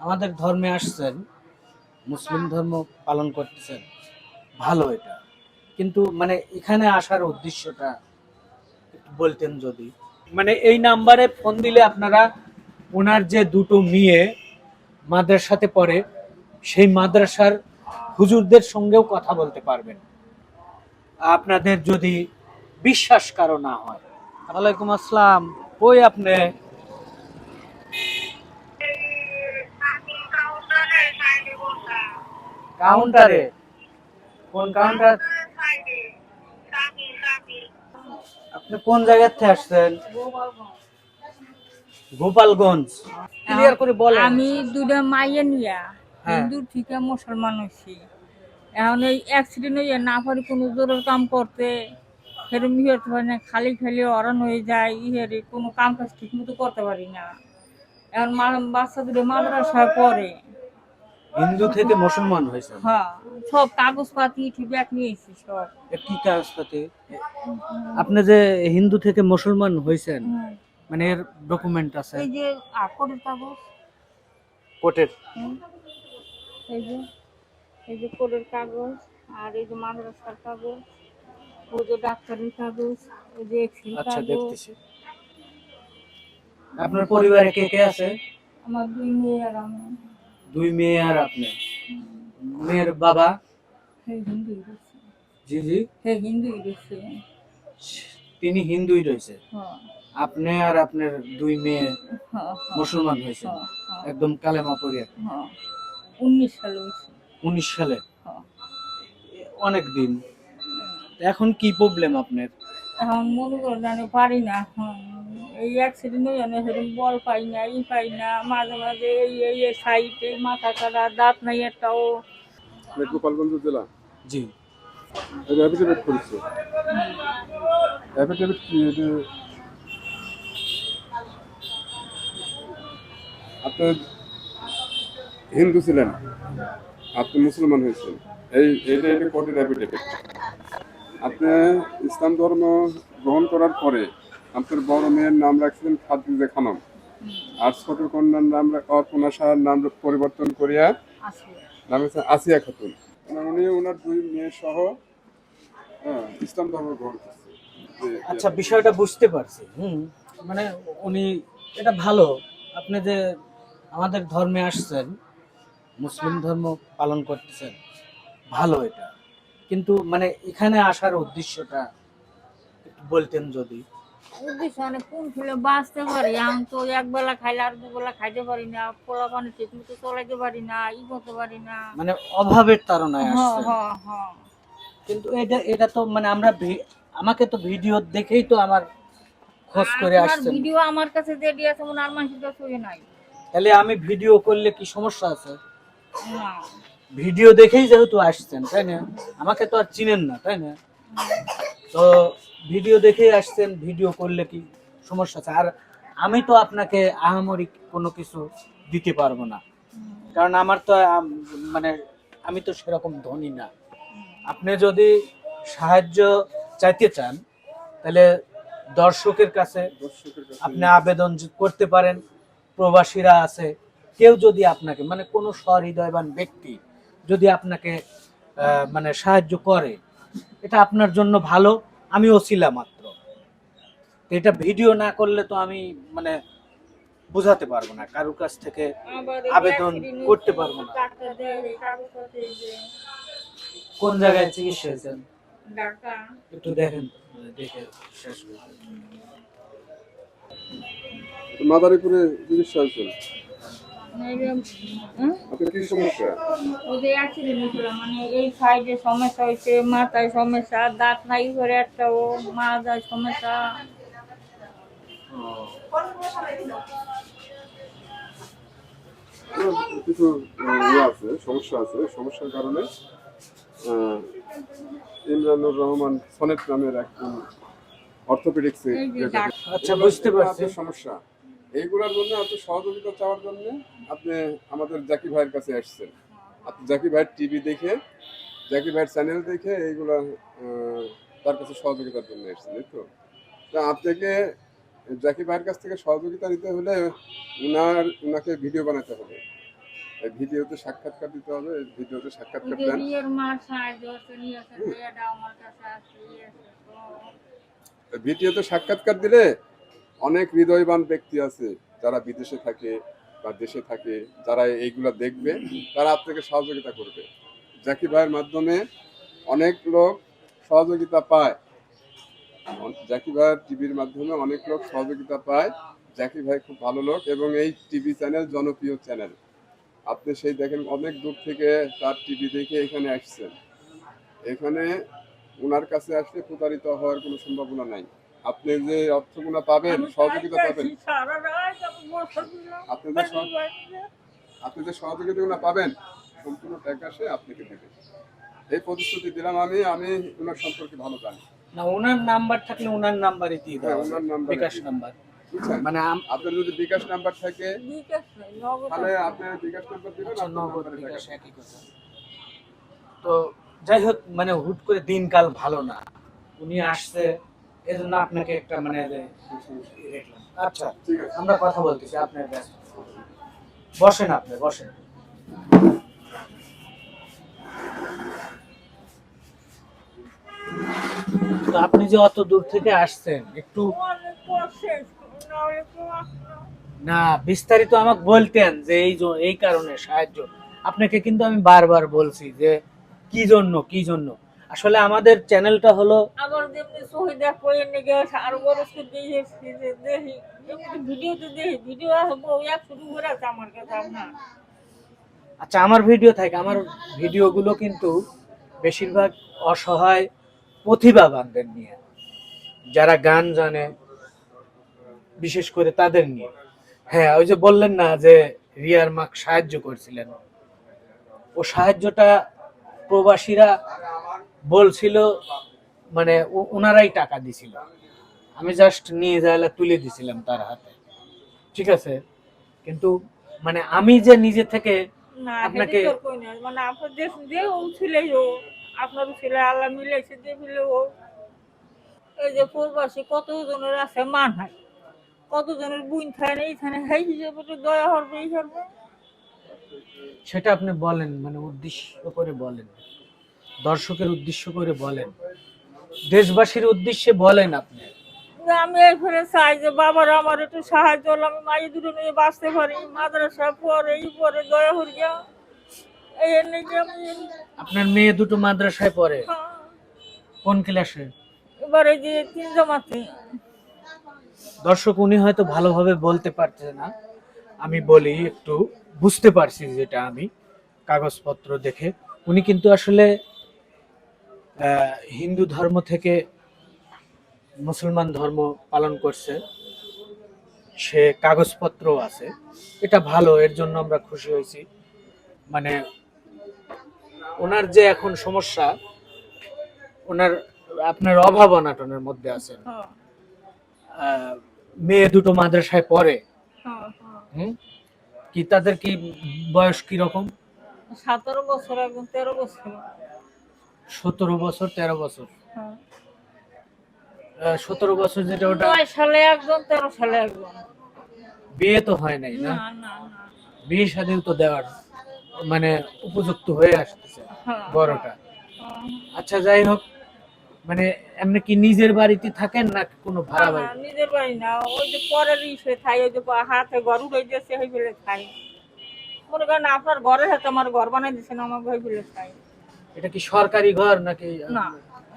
আমাদের ধর্মে আসছেন মুসলিম ধর্ম পালন করতেছেন ভালো এটা। কিন্তু মানে এখানে আসার উদ্দেশ্যটা একটু বলতেন যদি। মানে এই নাম্বারে ফোন দিলে আপনারা ওনার যে দুটো মেয়ে মাদ্রাসাতে পড়ে সেই মাদ্রাসার হুজুরদের সঙ্গেও কথা বলতে পারবেন। আপনাদের যদি বিশ্বাস কারও না হয়। ওয়ালাইকুম আসসালাম ওই আপনি কাউন্টারে। কোন কাউন্টার? আপনি কোন জায়গা থেকে আসছেন? গোপালগঞ্জ। ক্লিয়ার করে বলেন। আমি দুটা মাইয়ে নিয়া হ্যাঁ। হিন্দু থেকে মুসলমান হয়েছি। এখন এই অ্যাক্সিডেন্ট হয়ে না পারি কোনো জোরের কাম করতে সেরকম ইয়ে হতে পারি না খালি খালি অরণ হয়ে যায় ইহের কোনো কাম কাজ ঠিক মতো করতে পারি না। এখন মা- বাচ্চা দুটো মাদ্রাসায় পড়ে। হিন্দু থেকে মুসলমান হয়েছে হ্যাঁ সব কাগজপাতি ঠিক ব্যাগ নিয়েছি সব। কি কাগজপাতি? আপনি যে হিন্দু থেকে মুসলমান হয়েছেন মানে এর ডকুমেন্ট আছে? এই যে আকরের কাগজ। কোর্টের হুম। এই যে এই যে কোরের কাগজ আর এই যে মাদ্রাসার কাগজ ওই যে ডাক্তারের কাগজ ওই যে এক্সিল আচ্ছা কাগজ। দেখতেছি। আপনার পরিবারে কে কে আছে? আমার দুই মেয়ে আর আমি। দুই মেয়ে আর আপনি। মেয়ের বাবা? জি জি। হিন্দুই তিনি হিন্দুই রয়েছে। হ্যাঁ। আপনি আর আপনার দুই মেয়ে হ্যাঁ মুসলমান হয়েছে। হ্যাঁ হ্যাঁ। একদম কালেমা পড়িয়া। হ্যাঁ। উনিশ সালে উনিশ সালে? হ্যাঁ। অনেক দিন। এখন কি প্রবলেম আপনার? এখন মনে করে জানি পারি না। এখন এই অ্যাক্সিডেন্ট হয়ে জানে সেরকম বল পাই না ই পাই না মাঝে মাঝে এই এই এই সাইডে মাথা কাটা দাঁত নাই একটাও। গোপালগঞ্জ জেলা? জি। অ্যাফিডেভিট করেছে। অ্যাফিডেভিট কি এটা? আপনি হিন্দু ছিলেন আপনি মুসলমান হয়েছেন। এই এইটা এটা কোর্টের অ্যাফিডেভিট আপনি ইসলাম ধর্ম গ্রহণ করার পরে আপনার বড় মেয়ের নাম রাখছিলেন খাদিজা খানম। আর ছোট কন্যার নাম অর্পণা সাহার নাম পরিবর্তন করিয়া নাম হচ্ছে আসিয়া খাতুন। মানে উনি ওনার দুই মেয়ে সহ হ্যাঁ, ইসলাম ধর্ম গ্রহণ আচ্ছা বিষয়টা বুঝতে পারছি। হুম মানে উনি এটা ভালো। আপনি যে আমাদের ধর্মে আসছেন মুসলিম ধর্ম পালন করতেছেন ভালো এটা। কিন্তু মানে এখানে আসার উদ্দেশ্যটা একটু বলতেন যদি। মানে কোন খেলে বাঁচতে পারি? আমি তো এক বেলা খাইলে আর দুবেলা খাইতে পারি না পোলা পানি ঠিক মতো চলাইতে পারি না ই করতে পারি না। মানে অভাবের তাড়নায় হ্যাঁ হ্যাঁ হ্যাঁ। কিন্তু এটা এটা তো মানে আমরা আমাকে তো ভিডিও দেখেই তো আমার খোঁজ করে আসছেন। ভিডিও আমার কাছে যে দিয়েছে মনে আর মানুষের কাছে নাই। তাহলে আমি ভিডিও করলে কি সমস্যা আছে? না। ভিডিও দেখেই যেহেতু আসছেন তাই না? আমাকে তো আর চিনেন না তাই না? তো ভিডিও দেখেই আসছেন, ভিডিও করলে কি সমস্যা আছে? আর আমি তো আপনাকে আহামরি কোনো কিছু দিতে পারব না। কারণ আমার তো মানে আমি তো সেরকম ধনী না। আপনি যদি সাহায্য চাইতে চান, তাহলে দর্শকের কাছে আপনি আবেদন করতে পারেন। প্রবাসীরা আছে, কেউ যদি আপনাকে মানে কোনো সহৃদয়বান ব্যক্তি যদি আপনাকে মানে সাহায্য করে, এটা আপনার জন্য ভালো। আমি ওসিলা মাত্র। এটা ভিডিও না করলে তো আমি মানে বোঝাতে পারব না কারোর কাছ থেকে আবেদন করতে পারব না। কোন জায়গায় চিকিৎসা হয়েছেন একটু দেখেন দেখে শেষ। মাদারীপুরে চিকিৎসা হয়েছিল মানে এই সাইডে সমস্যা হয়েছে মাথায় সমস্যা দাঁত নাই করে একটা ও মাথায় সমস্যা। কিছু ইয়ে আছে সমস্যা আছে। সমস্যার কারণে ইমরানুর রহমান সনেট নামের একজন অর্থোপেডিক্সে আচ্ছা বুঝতে পারছি। সমস্যা? এইগুলোর জন্য আপনি সহযোগিতা চাওয়ার জন্য আপনি আমাদের জাকি ভাইয়ের কাছে আসছেন। আপনি জাকি ভাইয়ের টিভি দেখে জাকি ভাইয়ের চ্যানেল দেখে এইগুলো তার কাছে সহযোগিতার জন্য এসেছেন এই তো? আপনাকে জাকি ভাইয়ের কাছ থেকে সহযোগিতা নিতে হলে উনার উনাকে ভিডিও বানাতে হবে। এই ভিডিওতে সাক্ষাৎকার দিতে হবে ভিডিওতে সাক্ষাৎকার দেন। ভিডিওতে সাক্ষাৎকার দিলে অনেক হৃদয়বান ব্যক্তি আছে যারা বিদেশে থাকে বা দেশে থাকে, যারা এইগুলা দেখবে, তারা আপনাকে সহযোগিতা করবে। জাকি ভাইয়ের মাধ্যমে অনেক লোক সহযোগিতা পায়। জাকি ভাইয়ের টিভির মাধ্যমে অনেক লোক সহযোগিতা পায়। জাকি ভাই খুব ভালো লোক এবং এই টিভি চ্যানেল জনপ্রিয় চ্যানেল। আপনি সেই দেখেন অনেক দূর থেকে তার টিভি দেখে এখানে আসছেন। এখানে ওনার কাছে আসলে প্রতারিত হওয়ার কোনো সম্ভাবনা নাই। আপনি যে অর্থগুলো পাবেন সহযোগিতা পাবেন। আপনি যে আপনি যে সহযোগিতাগুলো পাবেন সম্পূর্ণ টাকা সে আপনাকে দেবে। এই প্রতিশ্রুতি দিলাম আমি আমি ওনার সম্পর্কে ভালো জানি। না ওনার নাম্বার থাকলে ওনার নাম্বারই দিয়ে হ্যাঁ, দাও ওনার নাম্বারে বিকাশ নাম্বার। মানে আপনার যদি বিকাশ নাম্বার থাকে তাহলে আছে। আপনার বিকাশ নাম্বার দিবেন আচ্ছা, নগদ বিকাশ একই কথা। তো যাই হোক মানে হুট করে দিনকাল ভালো না। উনি আসছে এই জন্য আপনাকে একটা মানে আচ্ছা আমরা কথা বলতেছি আপনার ব্যস্ত। বসেন আপনি বসেন। তো আপনি যে অত দূর থেকে আসছেন একটু। না বিস্তারিত আমাকে বলতেন যে এই এই কারণে সাহায্য। আপনাকে কিন্তু আমি বারবার বলছি যে কি জন্য কি জন্য? আসলে আমাদের চ্যানেলটা হলো যেমনি নিকে আরও দেখি দেখি ভিডিওতে দেখি ভিডিও এক শুরু করে আমার কাছে আপনার। আচ্ছা আমার ভিডিও থাকে আমার ভিডিওগুলো কিন্তু বেশিরভাগ অসহায় প্রতিভাবানদের নিয়ে যারা গান জানে বিশেষ করে তাদের নিয়ে। হ্যাঁ ওই যে বললেন না যে রিয়ার মাক সাহায্য করছিলেন। ও সাহায্যটা প্রবাসীরা বলছিল মানে ওনারাই টাকা দিছিল। আমি জাস্ট নিয়ে যাইলে তুলে দিছিলাম তার হাতে। ঠিক আছে? কিন্তু মানে আমি যে নিজে থেকে আপনাকে- মানে আপনার যে যে ও ছিলেই ও আপনার ছেলে আল্লাহ মিলেছে যে মিলে ও। এই যে প্রবাসী কত জনের আছে মান হয় কত জনের বুন থাকে না এইখানে হাই হিসেবে দয়া হবে এই সেটা আপনি বলেন মানে উদ্দেশ্য করে বলেন। দর্শকের উদ্দেশ্য করে বলেন। দেশবাসীর উদ্দেশ্যে বলেন আপনি। আমি এখানে চাই যে বাবার আমার একটু সাহায্য হলো। আমি মাঝে দুটো নিয়ে বাঁচতে পারি। মাদ্রাসা পরে এই পরে দয়া গিয়া এই নাকি আমি আপনার মেয়ে দুটো মাদ্রাসায় পড়ে। হ্যাঁ, কোন ক্লাসে? এবার এই যে তিন জমাতে। দর্শক উনি হয়তো ভালোভাবে বলতে পারছে না। আমি বলি একটু বুঝতে পারছি যেটা আমি কাগজপত্র দেখে। উনি কিন্তু আসলে হিন্দু ধর্ম থেকে মুসলমান ধর্ম পালন করছে। সে কাগজপত্র আছে। এটা ভালো এর জন্য আমরা খুশি হয়েছি। মানে ওনার যে এখন সমস্যা ওনার আপনার অভাব অনাটনের মধ্যে আছেন। আহ, মেয়ে দুটো মাদ্রাসায় পড়ে। হুম? কি তাদের কি বয়স কি রকম সতেরো বছর একদম তেরো বছর। সতেরো বছর তেরো বছর। হ্যাঁ। সতেরো বছর যেটা ওটা সালে একজন তেরো সালে একজন। বিয়ে তো হয় নাই না? বিয়ে শাদিও তো দেওয়ার মানে উপযুক্ত হয়ে আসতেছে হ্যাঁ। বড়টা। হ্যাঁ। আচ্ছা যাই হোক মানে এমনি কি নিজের বাড়িতে থাকেন না কোনো ভাড়া বাড়ি নিজের বাড়ি না। ওই যে পরের ইসে খাই ওই যে হাতে ঘর উড়ে দিয়েছে হয়ে ফেলে খাই মনে করেন আপনার ঘরের হাতে আমার ঘর বানাই দিয়েছেন আমার ঘর ফেলে খাই এটা কি সরকারি ঘর নাকি? না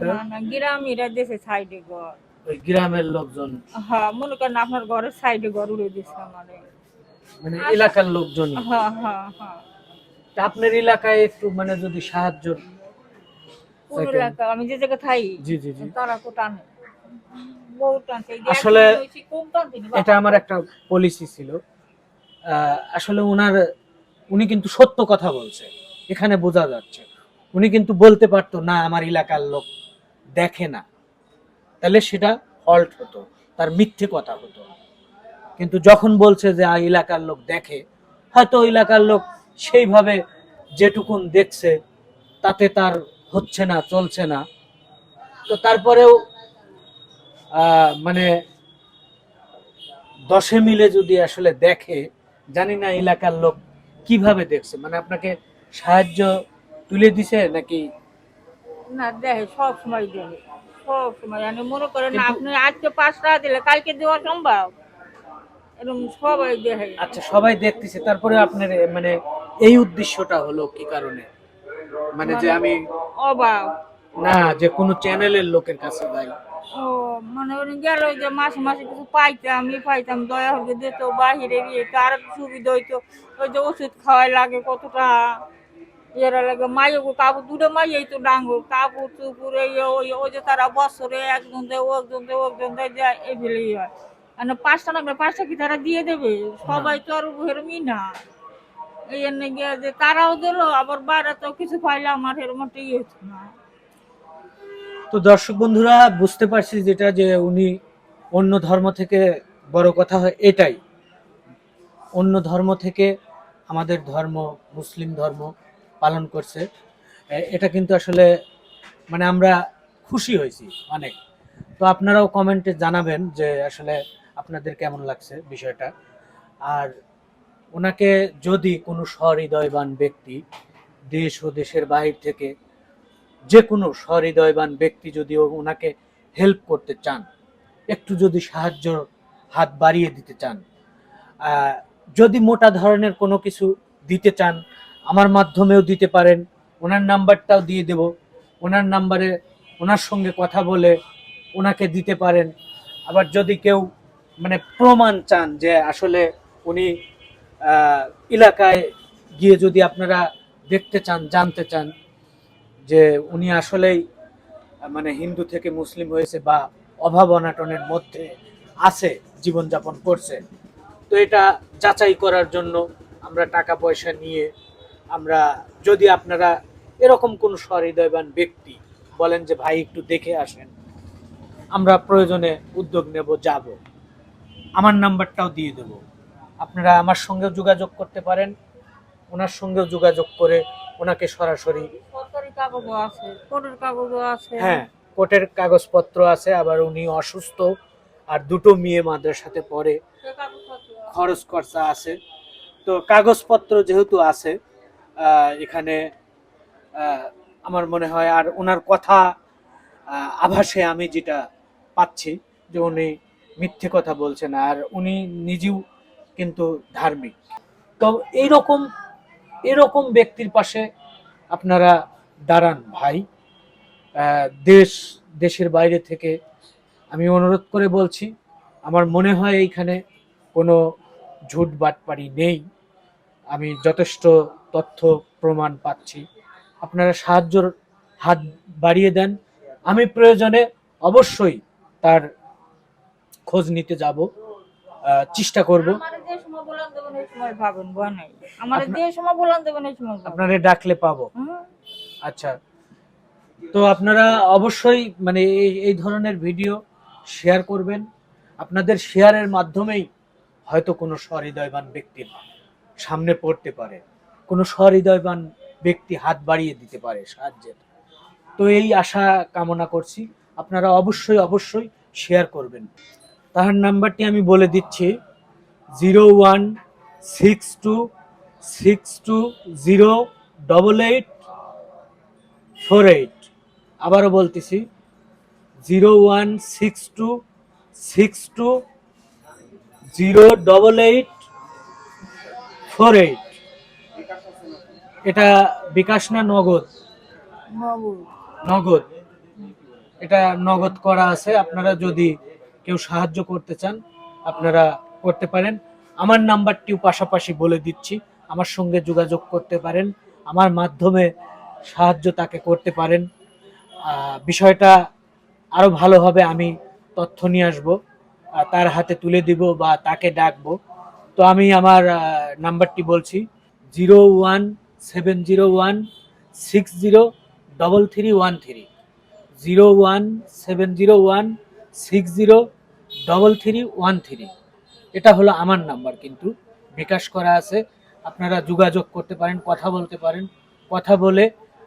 না না গ্রামীরা দেশে সাইডে ঘর। ওই গ্রামের লোকজন? হ্যাঁ মনে করেন আপনার ঘরের সাইডে ঘর উড়ে মানে এলাকার লোকজন? হ্যাঁ হ্যাঁ হ্যাঁ। আপনার এলাকায় একটু মানে যদি সাহায্য কোন এলাকা? আমি যে জায়গায় থাই জি জি জি। তারা টানে যে আসলে। এটা আমার একটা পলিসি ছিল। আসলে উনার উনি কিন্তু সত্য কথা বলছে। এখানে বোঝা যাচ্ছে। উনি কিন্তু বলতে পারতো, না, আমার এলাকার লোক দেখে না। তাহলে সেটা ফল্ট হতো, তার মিথ্যে কথা হতো। কিন্তু যখন বলছে যে এলাকার লোক দেখে, হয়তো এলাকার লোক সেইভাবে যেটুকুন দেখছে, তাতে তার হচ্ছে না, চলছে না। তো তারপরেও মানে দশে মিলে যদি আসলে দেখে, জানি না এলাকার লোক কীভাবে দেখছে। মানে আপনাকে সাহায্য তুলে দিছে নাকি? না দেখে সব সময় দেখে। সব সময়। মানে মনে করেন না আপনি আজকে পাঁচ টাকা দিলে কালকে দেওয়া সম্ভব? এরকম সবাই দেখে। আচ্ছা সবাই দেখতেছে। তারপরে আপনার মানে এই উদ্দেশ্যটা হলো কি কারণে? মানে যে আমি অভাব না যে কোনো চ্যানেলের লোকের কাছে যাই। ও মানে উনি গেল যে মাসে মাসে কিছু পাইতাম আমি পাইতাম দয়া হবে দিত বাহিরে গিয়ে কার সুবিধা হইতো? ওই যে ওষুধ খাওয়াই লাগে কতটা। এরা লাগে মাইও কাপড় দুটো মাইয়াই তো ডাঙ্গো। কাপড় চুপুর, এই ওই যে তারা বছরে একজন দেয় একজন দেয় একজন দেয় যায় এগুলোই হয়। মানে পাঁচটা লাগলে পাঁচটা কি তারা দিয়ে দেবে? সবাই তো আর হেরমই না এই জন্য গিয়ে যে তারাও দিল, আবার বাইরে তো কিছু পাইলে আমার হেরম একটা ইয়ে না। তো দর্শক বন্ধুরা, বুঝতে পারছি যেটা যে উনি অন্য ধর্ম থেকে বড় কথা হয়, এটাই। অন্য ধর্ম থেকে আমাদের ধর্ম, মুসলিম ধর্ম পালন করছে। এটা কিন্তু আসলে মানে আমরা খুশি হয়েছি অনেক। তো আপনারাও কমেন্টে জানাবেন যে আসলে আপনাদের কেমন লাগছে বিষয়টা। আর ওনাকে যদি কোনো সহৃদয়বান ব্যক্তি দেশ ও দেশের বাহির থেকে যে কোনো সহৃদয়বান ব্যক্তি যদি ওনাকে হেল্প করতে চান, একটু যদি সাহায্য হাত বাড়িয়ে দিতে চান যদি মোটা ধরনের কোনো কিছু দিতে চান আমার মাধ্যমেও দিতে পারেন। ওনার নাম্বারটাও দিয়ে দেব। ওনার নাম্বারে ওনার সঙ্গে কথা বলে ওনাকে দিতে পারেন। আবার যদি কেউ মানে প্রমাণ চান যে আসলে উনি এলাকায় গিয়ে যদি আপনারা দেখতে চান, জানতে চান যে উনি আসলেই মানে হিন্দু থেকে মুসলিম হয়েছে বা অভাব অনাটনের মধ্যে আছে, জীবনযাপন করছে, তো এটা যাচাই করার জন্য আমরা টাকা পয়সা নিয়ে আমরা যদি আপনারা এরকম কোনো সহৃদয়বান ব্যক্তি বলেন যে ভাই একটু দেখে আসেন আমরা প্রয়োজনে উদ্যোগ নেব যাব। আমার নাম্বারটাও দিয়ে দেব। আপনারা আমার সঙ্গেও যোগাযোগ করতে পারেন। ওনার সঙ্গেও যোগাযোগ করে ওনাকে সরাসরি হ্যাঁ কোর্টের কাগজপত্র আছে আবার উনি অসুস্থ আর দুটো মেয়ে মাদ্রাসাতে পড়ে। সে কাগজপত্র আছে। খরচ খরচা আছে। তো কাগজপত্র যেহেতু আছে এখানে আমার মনে হয় আর ওনার কথা আভাসে আমি যেটা পাচ্ছি যে উনি মিথ্যে কথা বলছেন আর উনি নিজেও কিন্তু ধার্মিক। তো এইরকম, এরকম ব্যক্তির পাশে আপনারা দাঁড়ান ভাই। দেশ, দেশের বাইরে থেকে আমি অনুরোধ করে বলছি, আমার মনে হয় এইখানে কোনো ঝুট বাটপারি নেই। আমি যথেষ্ট তথ্য প্রমাণ পাচ্ছি। আপনারা সাহায্যর হাত বাড়িয়ে দেন। আমি প্রয়োজনে অবশ্যই তার খোঁজ নিতে যাব। চেষ্টা করব। আপনারে ডাকলে পাবো? আচ্ছা। তো আপনারা অবশ্যই মানে এই এই ধরনের ভিডিও শেয়ার করবেন। আপনাদের শেয়ারের মাধ্যমেই হয়তো কোনো সহৃদয়বান ব্যক্তির সামনে পড়তে পারে। কোনো সহৃদয়বান ব্যক্তি হাত বাড়িয়ে দিতে পারে সাহায্যের। তো এই আশা কামনা করছি। আপনারা অবশ্যই অবশ্যই শেয়ার করবেন। তাহার নাম্বারটি আমি বলে দিচ্ছি, zero one six two six two zero double eight four eight. আবারও বলতেছি, zero one six two six two zero double eight four eight. এটা বিকাশ না নগদ? নগদ। এটা নগদ করা আছে। আপনারা যদি কেউ সাহায্য করতে চান আপনারা করতে পারেন। আমার নাম্বারটিও পাশাপাশি বলে দিচ্ছি। আমার সঙ্গে যোগাযোগ করতে পারেন। আমার মাধ্যমে সাহায্য তাকে করতে পারেন। বিষয়টা আরও ভালোভাবে আমি তথ্য নিয়ে আসব তার হাতে তুলে দিব বা তাকে ডাকবো। তো আমি আমার নাম্বারটি বলছি zero one seven zero one six zero double three one three zero one seven zero one six zero double three one three এটা হলো আমার নাম্বার কিন্তু। বিকাশ করা আছে। আপনারা যোগাযোগ করতে পারেন, কথা বলতে পারেন। কথা বলে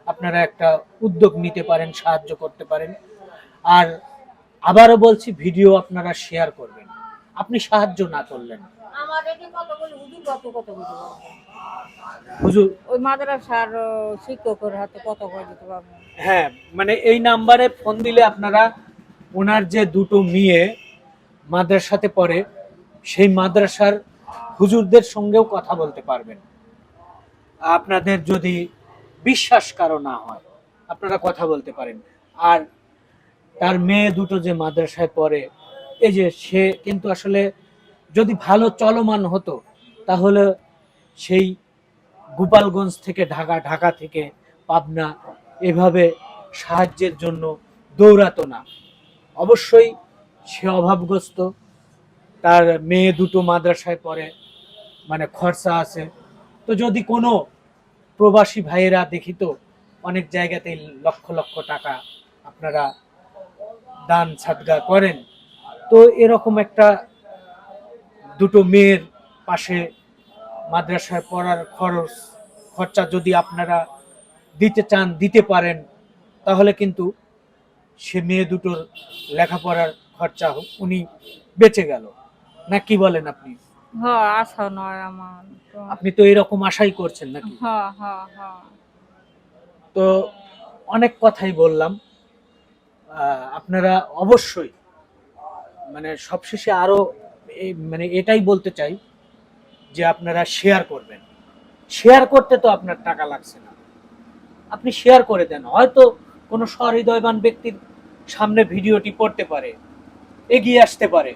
আপনারা একটা উদ্যোগ নিতে পারেন, সাহায্য করতে পারেন। আর আবারও বলছি, ভিডিও আপনারা শেয়ার করবেন। আপনি সাহায্য না করলেন। আমার এটি কত বলি হুজুর কত কত বলি হুজুর। ওই মাদ্রাসার শিক্ষকের হাতে কত করে দিতে পারব? হ্যাঁ মানে এই নাম্বারে ফোন দিলে আপনারা ওনার যে দুটো মেয়ে মাদ্রাসাতে পড়ে সেই মাদ্রাসার হুজুরদের সঙ্গেও কথা বলতে পারবেন। আপনাদের যদি বিশ্বাস কারও না হয় আপনারা কথা বলতে পারেন। আর তার মেয়ে দুটো যে মাদ্রাসায় পড়ে এই যে সে কিন্তু আসলে যদি ভালো চলমান হতো, তাহলে সেই গোপালগঞ্জ থেকে ঢাকা ঢাকা থেকে পাবনা এভাবে সাহায্যের জন্য দৌড়াতো না। অবশ্যই সে অভাবগ্রস্ত। তার মেয়ে দুটো মাদ্রাসায় পড়ে মানে খরচা আছে। তো যদি কোনো প্রবাসী ভাইয়েরা দেখিত, অনেক জায়গাতেই লক্ষ লক্ষ টাকা আপনারা দান, সাদগা করেন, তো এরকম একটা দুটো মেয়ের পাশে মাদ্রাসায় পড়ার খরচ খরচা যদি আপনারা দিতে চান দিতে পারেন তাহলে কিন্তু সে মেয়ে দুটোর লেখাপড়ার খরচা উনি বেঁচে গেল। না কি বলেন আপনি? আশা নয় আমার আপনি তো এরকম আশাই করছেন নাকি? তো অনেক কথাই বললাম। আপনারা অবশ্যই মানে সবশেষে আরও এই মানে এটাই বলতে চাই যে আপনারা শেয়ার করবেন। শেয়ার করতে তো আপনার টাকা লাগছে না। আপনি শেয়ার করে দেন। হয়তো কোনো সহৃদয়বান ব্যক্তির সামনে ভিডিওটি পড়তে পারে, এগিয়ে আসতে পারে।